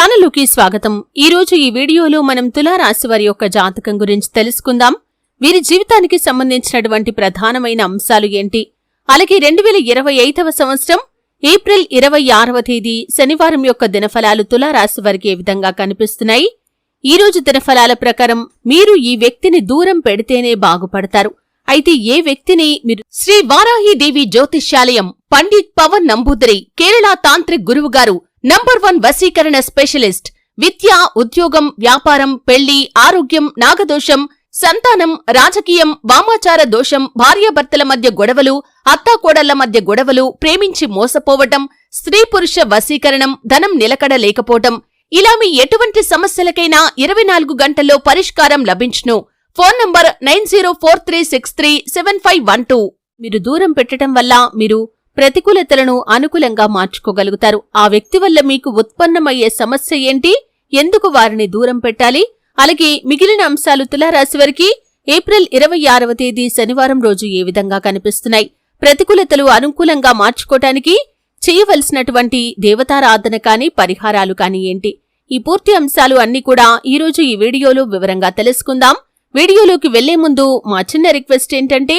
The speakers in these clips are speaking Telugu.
ఛానల్లోకి స్వాగతం. ఈ రోజు ఈ వీడియోలో మనం తులారాశి వారి యొక్క జాతకం గురించి తెలుసుకుందాం. వీరి జీవితానికి సంబంధించినటువంటి ప్రధానమైన అంశాలు ఏంటి? అలాగే రెండు వేల ఇరవై ఐదవ సంవత్సరం ఏప్రిల్ ఇరవై ఆరవ తేదీ శనివారం యొక్క దినఫలాలు తులారాశి వారికి ఏ విధంగా కనిపిస్తున్నాయి? ఈ రోజు దినఫలాల ప్రకారం మీరు ఈ వ్యక్తిని దూరం పెడితేనే బాగుపడతారు. అయితే ఏ వ్యక్తిని మీరు శ్రీ వారాహిదేవి జ్యోతిష్యాలయం పండిత్ పవన్ నంబూదరి కేరళ తాంత్రిక్ గురువుగారు నంబర్ వన్ వశీకరణ స్పెషలిస్ట్ విద్య ఉద్యోగం వ్యాపారం పెళ్ళి ఆరోగ్యం నాగదోషం సంతానం రాజకీయం వామాచార దోషం భార్యాభర్తల మధ్య గొడవలు అత్తాకోడళ్ళ మధ్య గొడవలు ప్రేమించి మోసపోవటం స్త్రీ పురుష వశీకరణం ధనం నిలకడ లేకపోవటం ఇలా మీ ఎటువంటి సమస్యలకైనా ఇరవై నాలుగు గంటల్లో పరిష్కారం లభించును. Phone number nine zero four three six three seven five one two. మీరు దూరం పెట్టడం వల్ల మీరు ప్రతికూలతలను అనుకూలంగా మార్చుకోగలుగుతారు. ఆ వ్యక్తి వల్ల మీకు ఉత్పన్నమయ్యే సమస్య ఏంటి? ఎందుకు వారిని దూరం పెట్టాలి? అలాగే మిగిలిన అంశాలు తులారాశి వారికి ఏప్రిల్ ఇరవై ఆరవ తేదీ శనివారం రోజు ఏ విధంగా కనిపిస్తున్నాయి? ప్రతికూలతలు అనుకూలంగా మార్చుకోటానికి చేయవలసినటువంటి దేవతారాధన కాని పరిహారాలు కాని ఏంటి? ఈ పూర్తి అంశాలు అన్ని కూడా ఈ రోజు ఈ వీడియోలో వివరంగా తెలుసుకుందాం. వీడియోలోకి వెళ్ళే ముందు మా చిన్న రిక్వెస్ట్ ఏంటంటే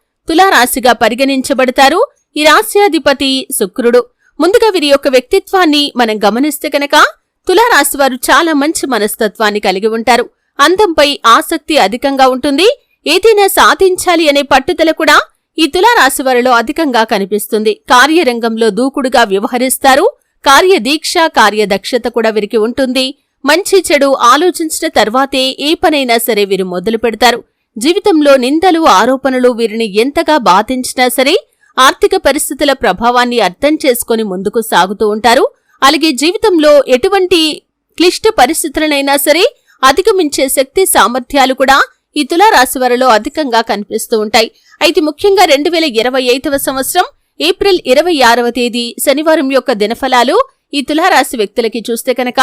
తులారాశిగా పరిగణించబడతారు ఈ రాశ్యాధిపతి శుక్రుడు. ముందుగా వీరి యొక్క వ్యక్తిత్వాన్ని మనం గమనిస్తే కనుక తులారాశి వారు చాలా మంచి మనస్తత్వాన్ని కలిగి ఉంటారు. అందంపై ఆసక్తి అధికంగా ఉంటుంది. ఏదైనా సాధించాలి అనే పట్టుదల కూడా ఈ తులారాశి వారిలో అధికంగా కనిపిస్తుంది. కార్యరంగంలో దూకుడుగా వ్యవహరిస్తారు. కార్యదీక్ష కార్యదక్షత కూడా వీరికి ఉంటుంది. మంచి చెడు ఆలోచించిన తర్వాతే ఏ పనైనా సరే వీరు మొదలు పెడతారు జీవితంలో నిందలు ఆరోపణలు వీరిని ఎంతగా బాధించినా సరే ఆర్థిక పరిస్థితుల ప్రభావాన్ని అర్థం చేసుకుని ముందుకు సాగుతూ ఉంటారు. అలాగే జీవితంలో ఎటువంటి క్లిష్ట పరిస్థితులనైనా సరే అధిగమించే శక్తి సామర్థ్యాలు కూడా ఈ తులారాశి వారిలో అధికంగా కనిపిస్తూ ఉంటాయి. అయితే ముఖ్యంగా రెండు వేల ఇరవై ఐదవ సంవత్సరం ఏప్రిల్ ఇరవై ఆరవ తేదీ శనివారం యొక్క దినఫలాలు ఈ తులారాశి వ్యక్తులకి చూస్తే కనుక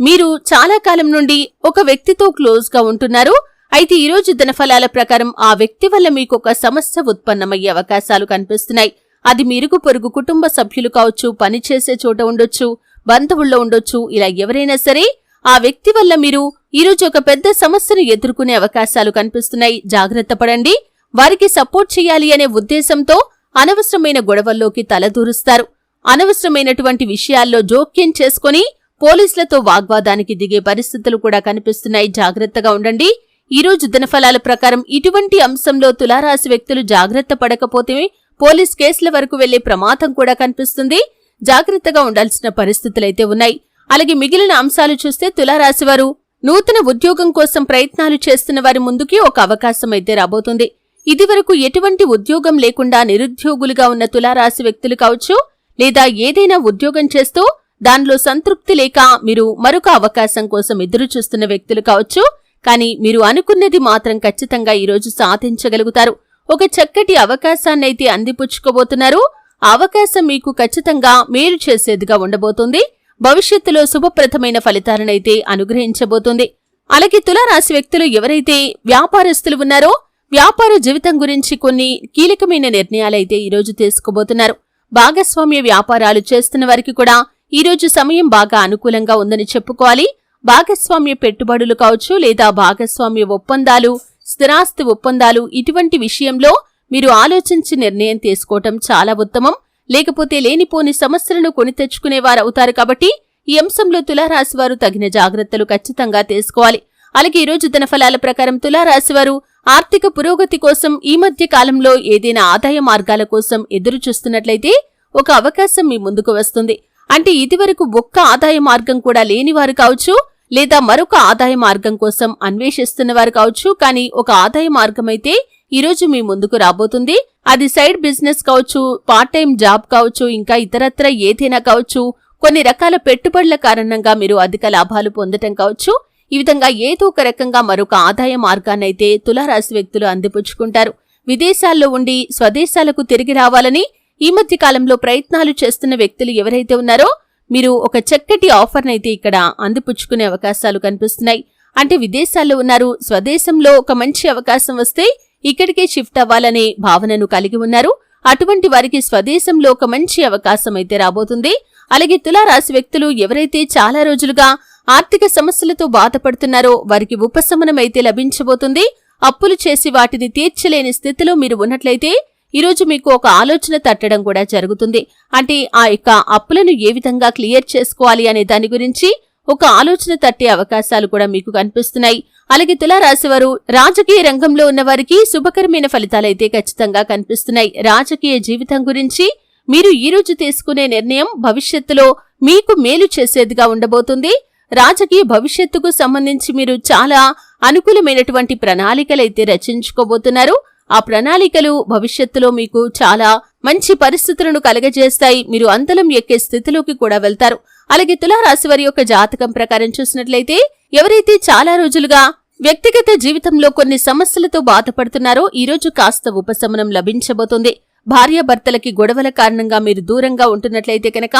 మీరు చాలా కాలం నుండి ఒక వ్యక్తితో క్లోజ్గా ఉంటున్నారు. అయితే ఈరోజు దినఫలాల ప్రకారం ఆ వ్యక్తి వల్ల మీకు ఒక సమస్య ఉత్పన్నమయ్యే అవకాశాలు కనిపిస్తున్నాయి. అది మీరుగు పొరుగు కుటుంబ సభ్యులు కావచ్చు పనిచేసే చోట ఉండొచ్చు బంధువుల్లో ఉండొచ్చు ఇలా ఎవరైనా సరే ఆ వ్యక్తి వల్ల మీరు ఈరోజు ఒక పెద్ద సమస్యను ఎదుర్కొనే అవకాశాలు కనిపిస్తున్నాయి. జాగ్రత్త పడండి. వారికి సపోర్ట్ చేయాలి అనే ఉద్దేశంతో అనవసరమైన గొడవల్లోకి తలదూరుస్తారు. అనవసరమైనటువంటి విషయాల్లో జోక్యం చేసుకుని పోలీసులతో వాగ్వాదానికి దిగే పరిస్థితులు కూడా కనిపిస్తున్నాయి. జాగ్రత్తగా ఉండండి. ఈరోజు దినఫలాల ప్రకారం ఇటువంటి అంశంలో తులారాశి వ్యక్తులు జాగ్రత్త పడకపోతే పోలీస్ కేసుల వరకు వెళ్ళే ప్రమాదం కూడా కనిపిస్తుంది. జాగ్రత్తగా ఉండాల్సిన పరిస్థితులైతే ఉన్నాయి. అలాగే మిగిలిన అంశాలు చూస్తే తులారాశి వారు నూతన ఉద్యోగం కోసం ప్రయత్నాలు చేస్తున్న వారి ముందుకి ఒక అవకాశం అయితే రాబోతుంది. ఇదివరకు ఎటువంటి ఉద్యోగం లేకుండా నిరుద్యోగులుగా ఉన్న తులారాశి వ్యక్తులు కావచ్చు లేదా ఏదైనా ఉద్యోగం చేస్తూ దానిలో సంతృప్తి లేక మీరు మరొక అవకాశం కోసం ఎదురు చూస్తున్న వ్యక్తులు కావచ్చు కానీ మీరు అనుకున్నది మాత్రం ఖచ్చితంగా ఈరోజు సాధించగలుగుతారు. ఒక చక్కటి అవకాశాన్నైతే అందిపుచ్చుకోబోతున్నారు. అవకాశం మీకు ఖచ్చితంగా మేలు చేసేదిగా ఉండబోతుంది. భవిష్యత్తులో శుభప్రదమైన ఫలితాలనైతే అనుగ్రహించబోతుంది. అలాగే తులారాశి వ్యక్తులు ఎవరైతే వ్యాపారస్తులు ఉన్నారో వ్యాపార జీవితం గురించి కొన్ని కీలకమైన నిర్ణయాలైతే ఈరోజు తీసుకోబోతున్నారు. భాగస్వామ్య వ్యాపారాలు చేస్తున్న వారికి కూడా ఈరోజు సమయం బాగా అనుకూలంగా ఉందని చెప్పుకోవాలి. భాగస్వామ్య పెట్టుబడులు కావచ్చు లేదా భాగస్వామ్య ఒప్పందాలు స్థిరాస్తి ఒప్పందాలు ఇటువంటి విషయంలో మీరు ఆలోచించి నిర్ణయం తీసుకోవటం చాలా ఉత్తమం. లేకపోతే లేనిపోని సమస్యలను కొని తెచ్చుకునేవారవుతారు కాబట్టి ఈ అంశంలో తులారాశి వారు తగిన జాగ్రత్తలు ఖచ్చితంగా తీసుకోవాలి. అలాగే ఈ రోజు ప్రకారం తులారాశి వారు ఆర్థిక పురోగతి కోసం ఈ మధ్య కాలంలో ఏదైనా ఆదాయ మార్గాల కోసం ఎదురు చూస్తున్నట్లయితే ఒక అవకాశం మీ ముందుకు వస్తుంది. అంటే ఇదివరకు ఒక్క ఆదాయ మార్గం కూడా లేనివారు కావచ్చు. లేదా మరొక ఆదాయ మార్గం కోసం అన్వేషిస్తున్నవారు కావచ్చు కానీ ఒక ఆదాయ మార్గం అయితే ఈరోజు మీ ముందుకు రాబోతుంది. అది సైడ్ బిజినెస్ కావచ్చు పార్ట్ టైం జాబ్ కావచ్చు ఇంకా ఇతరత్ర ఏదైనా కావచ్చు కొన్ని రకాల పెట్టుబడుల కారణంగా మీరు అధిక లాభాలు పొందటం కావచ్చు. ఈ విధంగా ఏదో ఒక రకంగా మరొక ఆదాయ మార్గాన్నైతే తులారాశి వ్యక్తులు అందిపుచ్చుకుంటారు. విదేశాల్లో ఉండి స్వదేశాలకు తిరిగి రావాలని ఈ మధ్య కాలంలో ప్రయత్నాలు చేస్తున్న వ్యక్తులు ఎవరైతే ఉన్నారో మీరు ఒక చక్కటి ఆఫర్నైతే ఇక్కడ అందిపుచ్చుకునే అవకాశాలు కనిపిస్తున్నాయి. అంటే విదేశాల్లో ఉన్నారు స్వదేశంలో ఒక మంచి అవకాశం వస్తే ఇక్కడికే షిఫ్ట్ అవ్వాలనే భావనను కలిగి ఉన్నారు. అటువంటి వారికి స్వదేశంలో ఒక మంచి అవకాశం అయితే రాబోతుంది. అలాగే తులారాశి వ్యక్తులు ఎవరైతే చాలా రోజులుగా ఆర్థిక సమస్యలతో బాధపడుతున్నారో వారికి ఉపశమనం అయితే లభించబోతుంది. అప్పులు చేసి వాటిని తీర్చలేని స్థితిలో మీరు ఉన్నట్లయితే ఈరోజు మీకు ఒక ఆలోచన తట్టడం కూడా జరుగుతుంది. అంటే ఆ యొక్క అప్పులను ఏ విధంగా క్లియర్ చేసుకోవాలి అనే దాని గురించి ఒక ఆలోచన తట్టే అవకాశాలు కూడా మీకు కనిపిస్తున్నాయి. అలాగే తులారాశివారు రాజకీయ రంగంలో ఉన్న వారికి శుభకరమైన ఫలితాలైతే ఖచ్చితంగా కనిపిస్తున్నాయి. రాజకీయ జీవితం గురించి మీరు ఈ రోజు తీసుకునే నిర్ణయం భవిష్యత్తులో మీకు మేలు చేసేదిగా ఉండబోతుంది. రాజకీయ భవిష్యత్తుకు సంబంధించి మీరు చాలా అనుకూలమైనటువంటి ప్రణాళికలైతే రచించుకోబోతున్నారు. ఆ ప్రణాళికలు భవిష్యత్తులో మీకు చాలా మంచి పరిస్థితులను కలగజేస్తాయి. మీరు అంతలం ఎక్కే స్థితిలోకి కూడా వెళ్తారు. అలాగే తులారాశి వారి యొక్క జాతకం ప్రకారం చూసినట్లయితే ఎవరైతే చాలా రోజులుగా వ్యక్తిగత జీవితంలో కొన్ని సమస్యలతో బాధపడుతున్నారో ఈ రోజు కాస్త ఉపశమనం లభించబోతుంది. భార్యాభర్తలకి గొడవల కారణంగా మీరు దూరంగా ఉంటున్నట్లయితే కనుక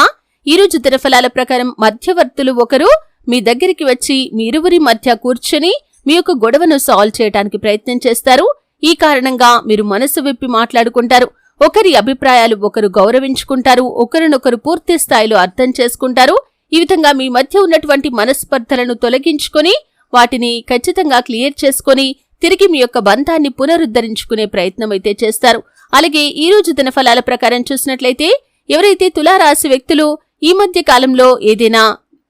ఈ రోజు దినఫలాల ప్రకారం మధ్యవర్తులు ఒకరు మీ దగ్గరికి వచ్చి మీ ఇరువురి మధ్య కూర్చొని మీ యొక్క గొడవను సాల్వ్ చేయడానికి ప్రయత్నం చేస్తారు. ఈ కారణంగా మీరు మనసు విప్పి మాట్లాడుకుంటారు. ఒకరి అభిప్రాయాలు ఒకరు గౌరవించుకుంటారు. ఒకరినొకరు పూర్తి స్థాయిలో అర్థం చేసుకుంటారు. ఈ విధంగా మీ మధ్య ఉన్నటువంటి మనస్పర్ధలను తొలగించుకొని వాటిని ఖచ్చితంగా క్లియర్ చేసుకొని తిరిగి మీ యొక్క బంధాన్ని పునరుద్ధరించుకునే ప్రయత్నం అయితే చేస్తారు. అలాగే ఈ రోజు దినఫలాల ప్రకారం చూసినట్లయితే ఎవరైతే తులారాశి వ్యక్తులు ఈ మధ్య కాలంలో ఏదైనా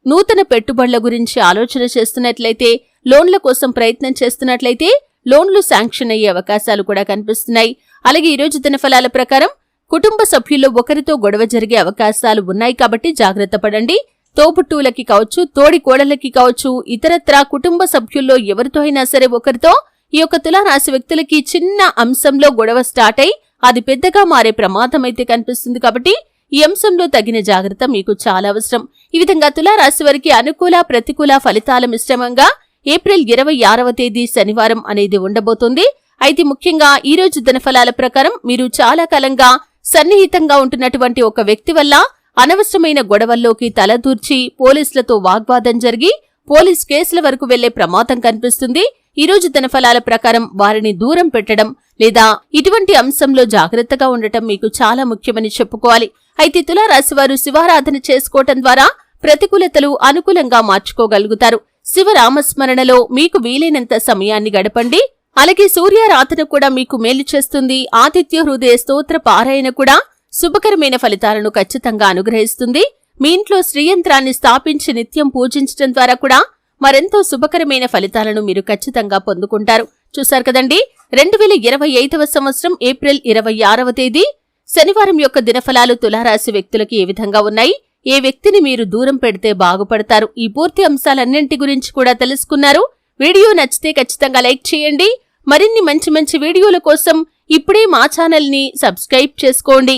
నూతన పెట్టుబడుల గురించి ఆలోచన చేస్తున్నట్లయితే లోన్ల కోసం ప్రయత్నం చేస్తున్నట్లయితే లోన్లు శాంక్షన్ అయ్యే అవకాశాలు కూడా కనిపిస్తున్నాయి. అలాగే ఈరోజు దినఫలాల ప్రకారం కుటుంబ సభ్యుల్లో ఒకరితో గొడవ జరిగే అవకాశాలు ఉన్నాయి కాబట్టి జాగ్రత్త పడండి. తోబుట్టువులకి కావచ్చు తోడి కోడలకి కావచ్చు ఇతరత్రా కుటుంబ సభ్యుల్లో ఎవరితో అయినా సరే ఒకరితో ఈ యొక్క తులారాశి వ్యక్తులకి చిన్న అంశంలో గొడవ స్టార్ట్ అయి అది పెద్దగా మారే ప్రమాదం అయితే కనిపిస్తుంది కాబట్టి ఈ అంశంలో తగిన జాగ్రత్త మీకు చాలా అవసరం. ఈ విధంగా తులారాశి వారికి అనుకూల ప్రతికూల ఫలితాల మిశ్రమంగా ఏప్రిల్ ఇరవై ఆరవ తేదీ శనివారం అనేది ఉండబోతుంది. అయితే ముఖ్యంగా ఈ రోజు దినఫలాల ప్రకారం మీరు చాలా కాలంగా సన్నిహితంగా ఉంటున్నటువంటి ఒక వ్యక్తి వల్ల అనవసరమైన గొడవల్లోకి తలదూర్చి పోలీసులతో వాగ్వాదం జరిగి పోలీస్ కేసుల వరకు వెళ్ళే ప్రమాదం కనిపిస్తుంది. ఈ రోజు దినఫలాల ప్రకారం వారిని దూరం పెట్టడం లేదా ఇటువంటి అంశంలో జాగ్రత్తగా ఉండటం మీకు చాలా ముఖ్యమని చెప్పుకోవాలి. అయితే తులారాశివారు శివారాధన చేసుకోవటం ద్వారా ప్రతికూలతలు అనుకూలంగా మార్చుకోగలుగుతారు. శివరామస్మరణలో మీకు వీలైనంత సమయాన్ని గడపండి. అలాగే సూర్యారాధన కూడా మీకు మేలు చేస్తుంది. ఆతిథ్య హృదయ స్తోత్ర పారాయణ కూడా శుభకరమైన ఫలితాలను ఖచ్చితంగా అనుగ్రహిస్తుంది. మీ ఇంట్లో శ్రీయంత్రాన్ని స్థాపించి నిత్యం పూజించడం ద్వారా కూడా మరెంతో శుభకరమైన ఫలితాలను మీరు ఖచ్చితంగా పొందుకుంటారు. చూశారు కదండి? రెండు వేల ఇరవై ఐదవ సంవత్సరం ఏప్రిల్ ఇరవై ఆరవ తేదీ. శనివారం యొక్క దినఫలాలు తులారాశి వ్యక్తులకు ఏ విధంగా ఉన్నాయి? ఏ వ్యక్తిని మీరు దూరం పెడితే బాగుపడతారు? ఈ పూర్తి అంశాలన్నింటి గురించి కూడా తెలుసుకున్నారు. వీడియో నచ్చితే ఖచ్చితంగా లైక్ చేయండి. మరిన్ని మంచి మంచి వీడియోల కోసం ఇప్పుడే మా ఛానల్ని సబ్స్క్రైబ్ చేసుకోండి.